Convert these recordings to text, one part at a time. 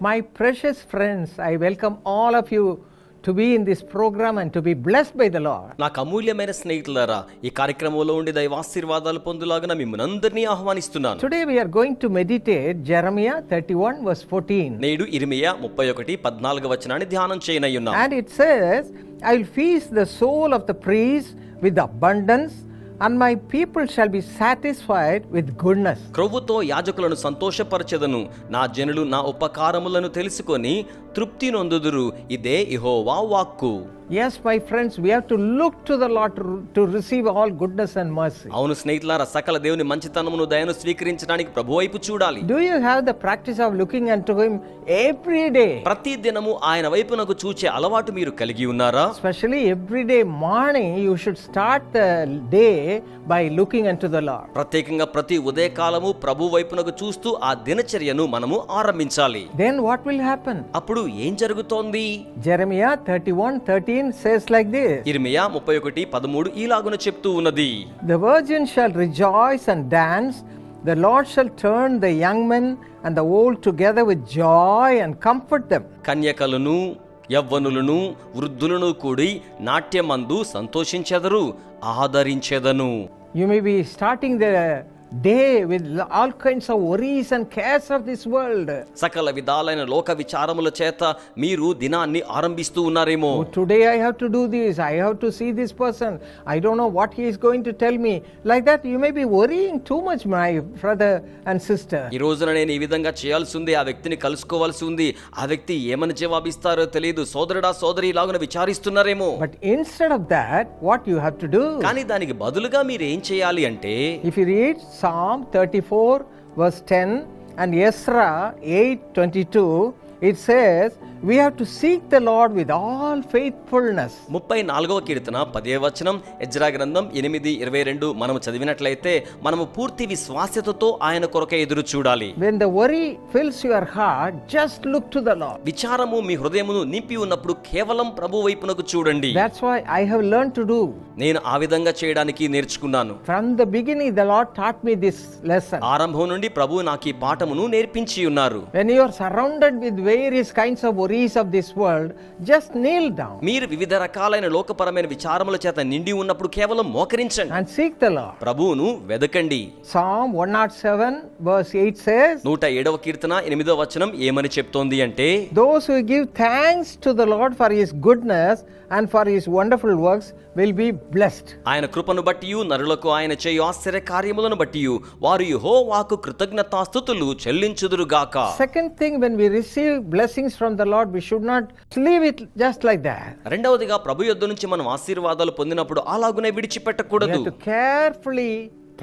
My precious friends I welcome all of you to be in this programme and to be bless by the Lord నాకు అమూల్యమైన స్నేహితులారా ఈ కార్యక్రమంలో ఉండే దైవ ఆశీర్వాదాలు పొందులాగా మిమ్మల్ని అందరినీ ఆహ్వానిస్తున్నాను. Today we are going to meditate Jeremiah 31 verse 14 నేడు ఇర్మియా 31 14 వచనాన్ని ధ్యానం చేయనయున్నాను and it says I will feast the soul of the priests with abundance and my people shall be satisfied with goodness క్రొవ్వుతో యాజకులను సంతోషపరచెదను. నా జనులు నా ఉపకారములను తెలుసుకొని తృప్తి నొందుదురు. ఇదే ఇహోవా వాక్కు. Yes, my friends, we have to look to the Lord to, to receive all goodness and mercy. అవును స్నేహితులారా సకల దేవుని మంచితనమును దయను స్వీకరించడానికి ప్రభు వైపు చూడాలి Do you have the practice of looking unto Him every day? ప్రతి దినము ఆయన వైపునకు చూచే అలవాటు మీరు కలిగి ఉన్నారా Especially every day morning, you should start the day by looking unto the Lord. ప్రత్యేకంగా ప్రతి ఉదయకాలము ప్రభు వైపునకు చూస్తూ ఆ దినచర్యను మనము ఆరంభించాలి Then what will happen? అప్పుడు ఏం జరుగుతోంది Jeremiah 31 థర్టీన్ ముప్పై ఒకటి పదమూడు ఈలాగున చెప్తూ ఉన్నది. The virgin shall and dance Lord shall turn the young men and and comfort them కన్యకలను యవ్వనులను వృద్ధులను కూడి నాట్యమందు సంతోషించెదరు ఆదరించెదను. You may be starting the day with all kinds of worries and cares of this world సకల విధాలైన లోక విచారముల చేత మీరు దినాన్ని ఆరంభిస్తూ ఉన్నారేమో. Today I have to do this I have to see this person I don't know what he is going to tell me like that you may be worrying too much my brother and sister ఈ రోజున నేను ఈ విధంగా చేయాల్సి ఉంది ఆ వ్యక్తిని కలుసుకోవాల్సి ఉంది. ఆ వ్యక్తి ఏమని జవాబిస్తారో తెలియదు సోదరుడా సోదరి లాగున విచారిస్తున్నారేమో. But instead of that what you have to do కానీ దానికి బదులుగా మీరు ఏం చేయాలి అంటే if you read Psalm 34, verse 10, and Ezra 8 22, it says, కీర్తన పదే వచనం ఎజ్రా గ్రంథం ఎనిమిది ఇరవై రెండు మనం చదివినట్లయితే మనము పూర్తి విశ్వాసతతో ఆయన కొరకే ఎదురు చూడాలి. విచారము మీ హృదయమును నింపి ఉన్నప్పుడు కేవలం ప్రభు వైపునకు చూడండి. నేను ఆ విధంగా చేయడానికి నేర్చుకున్నాను. From the beginning the lord taught me this lesson ఆరంభం నుండి ప్రభు నాకు ఈ పాఠమును నేర్పించి ఉన్నారు. When you are surrounded with various kinds of worries of this world just kneel down మీరు వివిధ రకాలైన లోకపరమైన విచారముల చేత నిండి ఉన్నప్పుడు కేవలం మోకరించండి. అండ్ సీక్ ద లా ప్రభువును వెదకండి. సామ్ 107 వర్స్ 8 సేస్ 107 వ కీర్తన 8వ వచనం ఏమని చెప్తోంది అంటే those who give thanks to the Lord for his goodness and for his wonderful works will be blessed ఆయన కృపను బట్టియు నరులకు ఆయన చేయు ఆశ్చర్య కార్యములను బట్టియు వారు యుహో కృతజ్ఞతాస్తుతులు చెల్లించుదురు గాక second thing when we receive blessings from the Lord Lord we should not leave it just like that రెండవదిగా ప్రభు యొద్ద నుంచి మనం ఆశీర్వాదాలు పొందినప్పుడు అలాగనే విడిచిపెట్టకూడదు. Carefully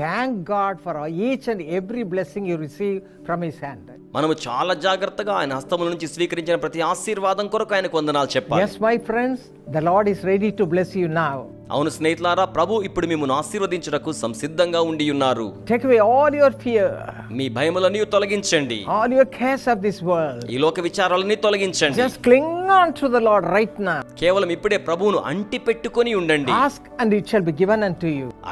thank God for each and every blessing you receive from his hand మనం చాలా జాగ్రత్తగా ఆయన హస్తముల నుంచి స్వీకరించిన ప్రతి ఆశీర్వాదం కొరకు ఆయనకు వందనాలు చెప్పాలి. Yes my friends the lord is ready to bless you now. అవును స్నేహితులారా ప్రభు ఇప్పుడు మిమ్మల్ని ఆశీర్వదించడకు సంసిద్ధంగా ఉండి ఉన్నారు టేక్ ఆల్ యువర్ ఫియర్ మీ భయములను తొలగించండి. All your cares of this world ఈ లోక విచారాలను తొలగించండి. Just on to the Lord right now కేవలం ఇప్పుడే ప్రభువును అంటి పెట్టుకొని ఉండండి ఇట్ షల్ బి గివెన్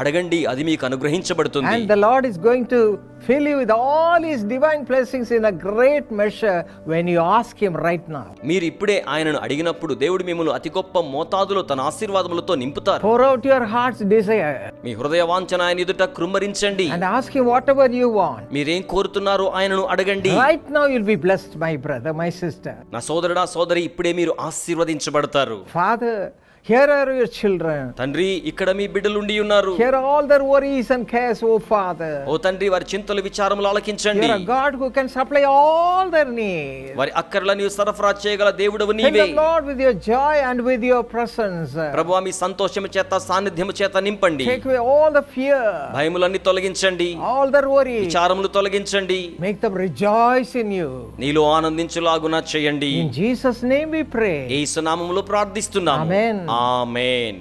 అడగండి అది మీకు అనుగ్రహించబడుతుంది. The Lord is going to fill all his divine blessings in a great measure when you ask him right now మీరు ఇప్పుడే ఆయనను అడిగినప్పుడు దేవుడు మిమ్మల్ని అతి గొప్ప మోతాదులో తన ఆశీర్వాదములతో నింపుతారు. Pour out your heart's desire మీ హృదయ వాంఛన ఆయన ఎదుట కృమ్మరించండి and ask him whatever you want. మీరేం కోరుతున్నారో ఆయనను అడగండి Right now you'll be blessed, my brother, my sister. నా సోదరుడా సోదరి ఇప్పుడే మీరు ఆశీర్వదించబడతారు Father, here are your children తండ్రి ఇక్కడ మీ బిడ్డలు ఉండి ఉన్నారు. Hear all their worries and cares O Father ఓ తండ్రి వారి చింతల విచారములు ఆలకించండి. Hear God who can supply all their needs వారి అక్కర్లను సరఫరా చేయగల దేవుడవు నీవే thank you Lord with your joy and with your presence ప్రభు మీ సంతోషము చేత సాన్నిధ్యం చేత నింపండి. Take away all the fear భయములన్నీ తొలగించండి. ఆల్ దర్ వరీస్ విచారములు తొలగించండి. Make them rejoice in you నీలో ఆనందించులాగున చేయండి. In Jesus name we pray యేసు నామములో ప్రార్థిస్తున్నాము. ఆమేన్ ఆమేన్